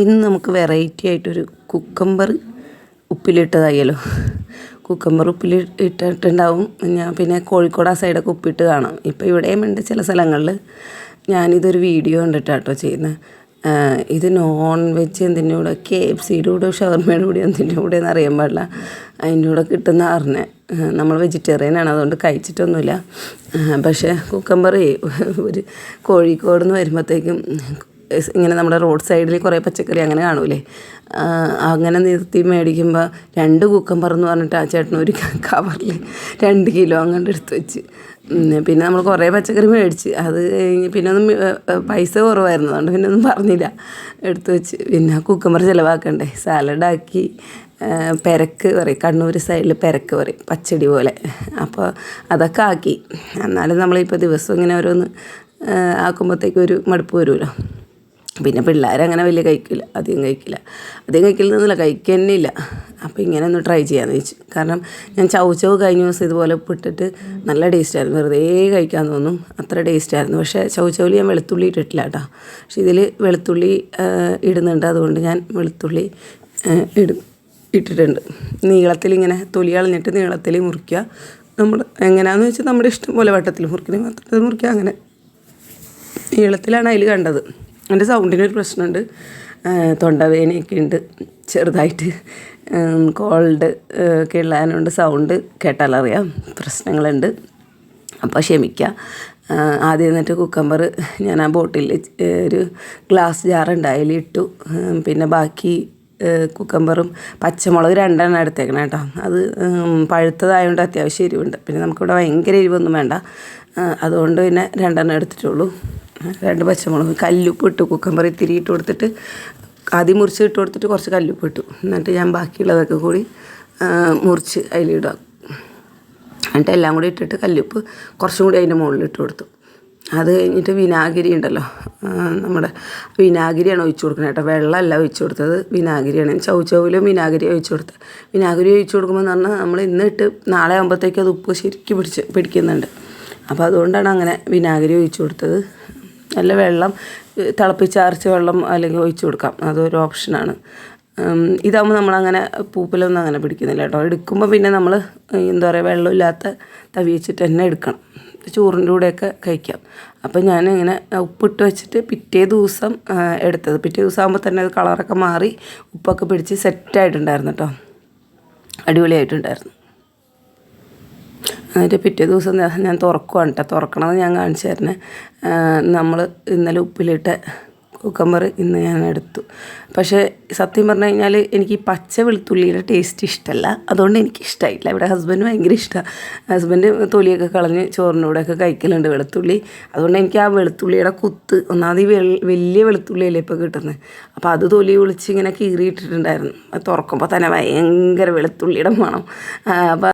ഇന്ന് നമുക്ക് വെറൈറ്റി ആയിട്ടൊരു കുക്കമ്പർ ഉപ്പിലിട്ടതായാലോ കുക്കമ്പർ ഉപ്പിൽ ഇട്ടിട്ടുണ്ടാവും ഞാൻ പിന്നെ കോഴിക്കോട് ആ സൈഡൊക്കെ ഉപ്പിട്ട് കാണാം. ഇപ്പോൾ ഇവിടെയും ഉണ്ട് ചില സ്ഥലങ്ങളിൽ ഞാനിതൊരു വീഡിയോ കണ്ടിട്ടാട്ടോ ചെയ്യുന്നത് ഇത് നോൺ വെജ് എന്തിന്റെ കൂടെ? കെ എഫ് സിയുടെ കൂടെ ഷവർമയുടെ കൂടെ എന്തിന്റെ കൂടെ എന്ന് അറിയാൻ പാടില്ല. അതിന്റെ കൂടെ കിട്ടുന്ന അറിഞ്ഞേ. നമ്മൾ വെജിറ്റേറിയൻ ആണ് അതുകൊണ്ട് കഴിച്ചിട്ടൊന്നുമില്ല. പക്ഷേ കുക്കമ്പറി ഒരു കോഴിക്കോട് നിന്ന് വരുമ്പോഴത്തേക്കും ഇങ്ങനെ നമ്മുടെ റോഡ് സൈഡിൽ കുറേ പച്ചക്കറി അങ്ങനെ കാണൂലേ? അങ്ങനെ നിർത്തി മേടിക്കുമ്പോൾ രണ്ട് കുക്കമ്പർ എന്ന് പറഞ്ഞിട്ട് ആ ചേട്ടൻ ഒരു കവറിൽ രണ്ട് കിലോ അങ്ങോട്ട് എടുത്ത് വെച്ച്. പിന്നെ നമ്മൾ കുറേ പച്ചക്കറി മേടിച്ച്. അത് പിന്നെ ഒന്നും പൈസ കുറവായിരുന്നു. അതുകൊണ്ട് പിന്നെ ഒന്നും പറഞ്ഞില്ല. എടുത്ത് വെച്ച്. പിന്നെ കുക്കമ്പർ ചിലവാക്കണ്ടേ? സാലഡാക്കി പെരക്ക് പറയും. കണ്ണൂർ സൈഡിൽ പെരക്ക് പറയും. പച്ചടി പോലെ. അപ്പോൾ അതൊക്കെ ആക്കി. എന്നാലും നമ്മളിപ്പോൾ ദിവസം ഇങ്ങനെ ഓരോന്ന് ആക്കുമ്പോഴത്തേക്കും ഒരു മടുപ്പ് വരുമല്ലോ. പിന്നെ പിള്ളേരങ്ങനെ വലിയ കഴിക്കില്ല അധികം കഴിക്കില്ല. അധികം കഴിക്കില്ലെന്നല്ല കഴിക്കുന്നില്ല അപ്പോൾ ഇങ്ങനെ ഒന്ന് ട്രൈ ചെയ്യാമെന്ന് വെച്ചു. കാരണം ഞാൻ ചവച്ചവ് കഴിഞ്ഞ ദിവസം ഇതുപോലെ ഉപ്പിട്ടിട്ട് നല്ല ടേസ്റ്റായിരുന്നു വെറുതെ കഴിക്കാൻ തോന്നും. അത്ര ടേസ്റ്റായിരുന്നു പക്ഷേ ചവച്ചവിൽ ഞാൻ വെളുത്തുള്ളി ഇട്ടിട്ടില്ല കേട്ടോ പക്ഷേ ഇതിൽ വെളുത്തുള്ളി ഇടുന്നുണ്ട്. അതുകൊണ്ട് ഞാൻ വെളുത്തുള്ളി ഇടും ഇട്ടിട്ടുണ്ട്. നീളത്തിൽ ഇങ്ങനെ തൊലി കളഞ്ഞിട്ട് നീളത്തിൽ മുറിക്കുക. നമ്മൾ എങ്ങനെയാണെന്ന് വെച്ചാൽ നമ്മുടെ ഇഷ്ടം പോലെ വട്ടത്തിൽ മുറിക്കുന്നത് മാത്രത്തിൽ മുറിക്കുക അങ്ങനെ. നീളത്തിലാണ് അതിൽ കണ്ടത്. എന്റെ സൗണ്ടിനൊരു പ്രശ്നമുണ്ട്. തൊണ്ടവേദനയൊക്കെ ഉണ്ട്. ചെറുതായിട്ട് കോൾഡ് ഒക്കെ ഉള്ളതിനുണ്ട് സൗണ്ട് കേട്ടാലറിയാം പ്രശ്നങ്ങളുണ്ട്. അപ്പോൾ ക്ഷമിക്കുക ആദ്യം എന്നിട്ട് കുക്കമ്പർ ഞാൻ ആ ബോട്ടിൽ ഒരു ഗ്ലാസ് ജാർ ഉണ്ടായാലും ഇട്ടു. പിന്നെ ബാക്കി കുക്കമ്പറും പച്ചമുളക് രണ്ടെണ്ണം എടുത്തേക്കണം കേട്ടോ. അത് പഴുത്തതായതുകൊണ്ട് അത്യാവശ്യം എരിവുണ്ട്. പിന്നെ നമുക്കിവിടെ ഭയങ്കര എരിവൊന്നും വേണ്ട. അതുകൊണ്ട് പിന്നെ രണ്ടെണ്ണം എടുത്തിട്ടുള്ളൂ. രണ്ട് പച്ചമുളക് കല്ലുപ്പ് ഇട്ടു കുക്കമ്പർ ഇത്തിരി ഇട്ട് കൊടുത്തിട്ട് ആദ്യം മുറിച്ച് ഇട്ട് കൊടുത്തിട്ട് കുറച്ച് കല്ലുപ്പ് ഇട്ടു. എന്നിട്ട് ഞാൻ ബാക്കിയുള്ളതൊക്കെ കൂടി മുറിച്ച് അതിലിടുക. എന്നിട്ട് എല്ലാം കൂടി ഇട്ടിട്ട് കല്ലുപ്പ് കുറച്ചും കൂടി അതിന്റെ മുകളിൽ ഇട്ട് കൊടുത്തു. അത് കഴിഞ്ഞിട്ട് വിനാഗിരി ഉണ്ടല്ലോ നമ്മുടെ വിനാഗിരിയാണ് ഒഴിച്ചു കൊടുക്കുന്നത് കേട്ടോ. വെള്ളമല്ല ഒഴിച്ചു കൊടുത്തത് വിനാഗിരിയാണ്. ചൗച്ചൗവിലും വിനാഗിരി ഒഴിച്ചു കൊടുത്തത്. വിനാഗിരി ഒഴിച്ചു കൊടുക്കുമ്പോൾ എന്ന് പറഞ്ഞാൽ നമ്മൾ ഇന്നിട്ട് നാളെ ആകുമ്പോഴത്തേക്ക് അത് ഉപ്പ് ശരിക്കും പിടിച്ച് പിടിക്കുന്നുണ്ട്. അപ്പോൾ അതുകൊണ്ടാണ് അങ്ങനെ വിനാഗിരി ഒഴിച്ചു കൊടുത്തത്. നല്ല വെള്ളം തിളപ്പിച്ചാർച്ച വെള്ളം അല്ലെങ്കിൽ ഒഴിച്ചു കൊടുക്കാം. അതൊരു ഓപ്ഷനാണ് ഇതാകുമ്പോൾ നമ്മളങ്ങനെ പൂപ്പലൊന്നും അങ്ങനെ പിടിക്കുന്നില്ല കേട്ടോ. എടുക്കുമ്പോൾ പിന്നെ നമ്മൾ എന്താ പറയുക വെള്ളമില്ലാത്ത തവി വെച്ചിട്ട് തന്നെ എടുക്കണം. ചോറിന്റെ കൂടെയൊക്കെ കഴിക്കാം. അപ്പോൾ ഞാൻ ഉപ്പിട്ട് വെച്ചിട്ട് പിറ്റേ ദിവസം എടുത്തത്. പിറ്റേ ദിവസം ആകുമ്പോൾ തന്നെ അത് കളറൊക്കെ മാറി ഉപ്പൊക്കെ പിടിച്ച് സെറ്റായിട്ടുണ്ടായിരുന്നു കേട്ടോ. അടിപൊളിയായിട്ടുണ്ടായിരുന്നു. എന്നിട്ട് പിറ്റേ ദിവസം ഞാൻ തുറക്കുവാണ് കേട്ടോ. തുറക്കണത് ഞാൻ കാണിച്ചു തരണേ. നമ്മൾ ഇന്നലെ ഉപ്പിലിട്ട കുക്കമ്പർ ഇന്ന് ഞാൻ എടുത്തു. പക്ഷേ സത്യം പറഞ്ഞു കഴിഞ്ഞാൽ എനിക്ക് ഈ പച്ച വെളുത്തുള്ളിയുടെ ടേസ്റ്റ് ഇഷ്ടമല്ല അതുകൊണ്ട് എനിക്ക് ഇഷ്ടമായില്ല ഇവിടെ ഹസ്ബൻഡ് ഭയങ്കര ഇഷ്ടമാണ് ഹസ്ബൻഡ് തൊലിയൊക്കെ കളഞ്ഞ് ചോറിനൂടെയൊക്കെ കഴിക്കലുണ്ട് വെളുത്തുള്ളി. അതുകൊണ്ട് എനിക്ക് ആ വെളുത്തുള്ളിയുടെ കുത്ത് ഒന്നാമത് വലിയ വെളുത്തുള്ളിയല്ലേ ഇപ്പോൾ കിട്ടുന്നത് അപ്പോൾ അത് തൊലി വിളിച്ച് ഇങ്ങനെ കീറിയിട്ടിട്ടുണ്ടായിരുന്നു. തുറക്കുമ്പോൾ തന്നെ ഭയങ്കര വെളുത്തുള്ളിയുടെ മണം. അപ്പോൾ